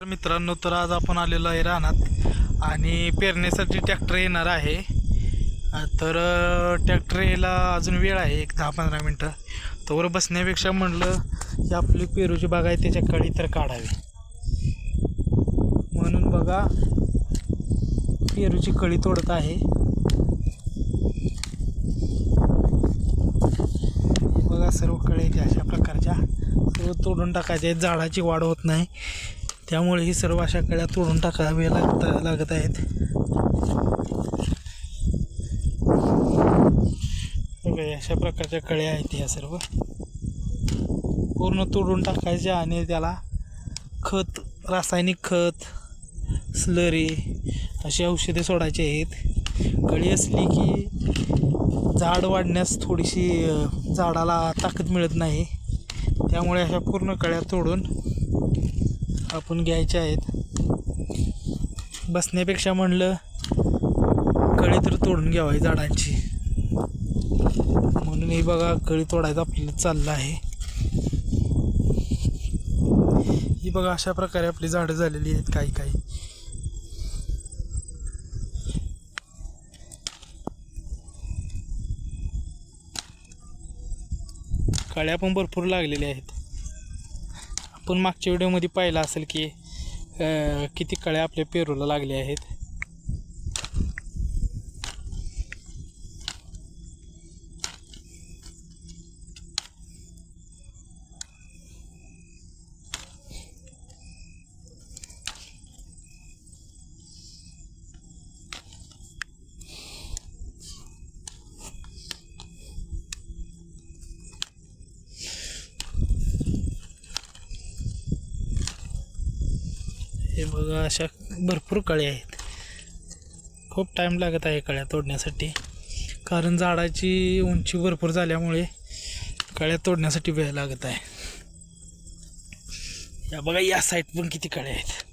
मित्रांनो तर आज आपण आलेलो आहे रानात आणि पेरण्यासाठी ट्रॅक्टर येणार आहे. तर ट्रॅक्टर यायला अजून वेळ आहे एक दहा पंधरा मिनटं तोवर बसण्यापेक्षा म्हणलं की आपली पेरूची बाग आहे त्याच्या कळी तर काढावी. म्हणून बघा पेरूची कळी तोडत आहे. बघा सर्व कळी अशा प्रकारच्या सर्व तोडून टाकायच्या आहेत. झाडाची वाढ होत नाही. त्यामुळे ही सर्व अशा कळ्या तोडून टाकाव्या लागत लागत आहेत. बघा अशा प्रकारच्या कळ्या आहेत ह्या सर्व. पूर्ण तोडून टाकायच्या आणि त्याला खत रासायनिक खत स्लरी अशी औषधे सोडायची आहेत. कळी असली की झाड वाढण्यास थोडीशी झाडाला ताकद मिळत नाही. त्यामुळे अशा पूर्ण कळ्या तोडून आपण घ्यायच्या आहेत. बसण्यापेक्षा म्हणलं कळी तर तोडून घ्यावी झाडांची. म्हणून हे बघा कळी तोडायचं आपल्याला चाललं आहे. ही बघा अशा प्रकारे आपली झाडं झालेली आहेत काही काही. कळ्या पण भरपूर लागलेल्या आहेत. आपण मागच्या व्हिडिओमध्ये पाहिलं असेल की किती कळ्या आपल्या पेरूला लागल्या आहेत. हे बघा अशा भरपूर कळ्या आहेत. खूप टाईम लागत आहे कळ्या तोडण्यासाठी. कारण झाडाची उंची भरपूर झाल्यामुळे कळ्या तोडण्यासाठी वेळ लागत आहे. या बघा या साईड पण किती कळ्या आहेत.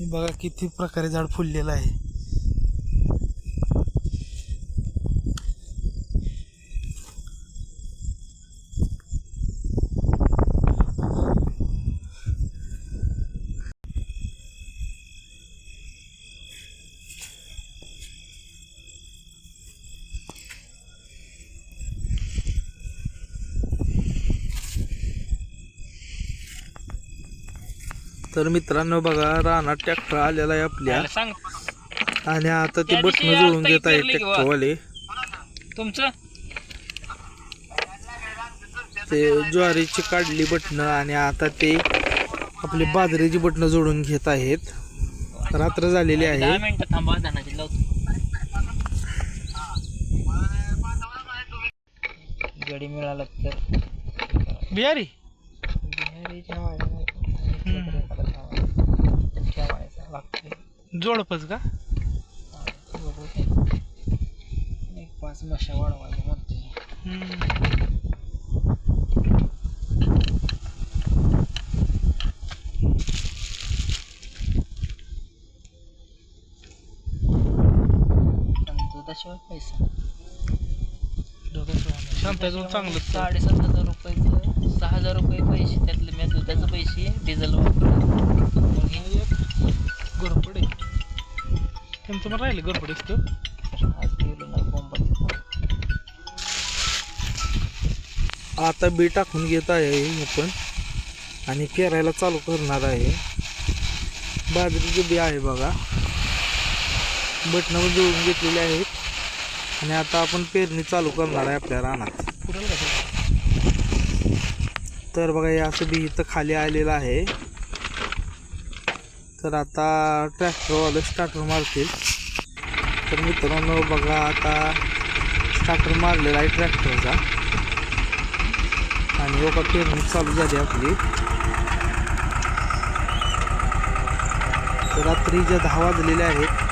बघा किती प्रकारे झाड फुललेलं आहे. तर मित्रांनो बघा रानात ट्रॅक्टर आलेला आहे आपल्या. सांग. आणि आता ते त्या बटन दिवशी जुळून आता घेत आहे इकडे ट्रॅक्टरवाले तुमचं? ते ज्वारीची काढली बटणं आणि आता ते आपली बाजरीची बटणं जोडून घेत आहेत. रात्र झालेली आहे. दहा मिनिटं थांबा धनाची लावतो. गडी मिळाला तर. बिहारी ठेवायचा. जोडपच का. एक पाच मशा वाढवायला म्हणते दुधाशिवाय पैसा शांताजवळ चांगलं साडेसात हजार रुपयाचं सहा हजार रुपये पैसे त्यातले दुधाचे पैसे डिझेल वापरले मग हे गोरपडे त्यांचं पण राहिलं गोरपडेच तो आता बी टाकून घेत आहे आपण आणि पेरायला चालू करणार आहे. बाजरीचे बी आहे बघा. बटणं जुळून घेतलेली आहेत. आणि आता आपण पेरणी चालू करणार आहे आपल्या रानात. तर बघा हे असं बी इथं खाली आलेलं आहे. तर आता ट्रॅक्टरवाले स्टार्टर मारतील. तर मित्रांनो बघा आता स्टार्टर मारलेला आहे ट्रॅक्टरचा. आणि एका पेरणी चालू झाली आपली. तर रात्रीच्या दहा वाजलेल्या आहेत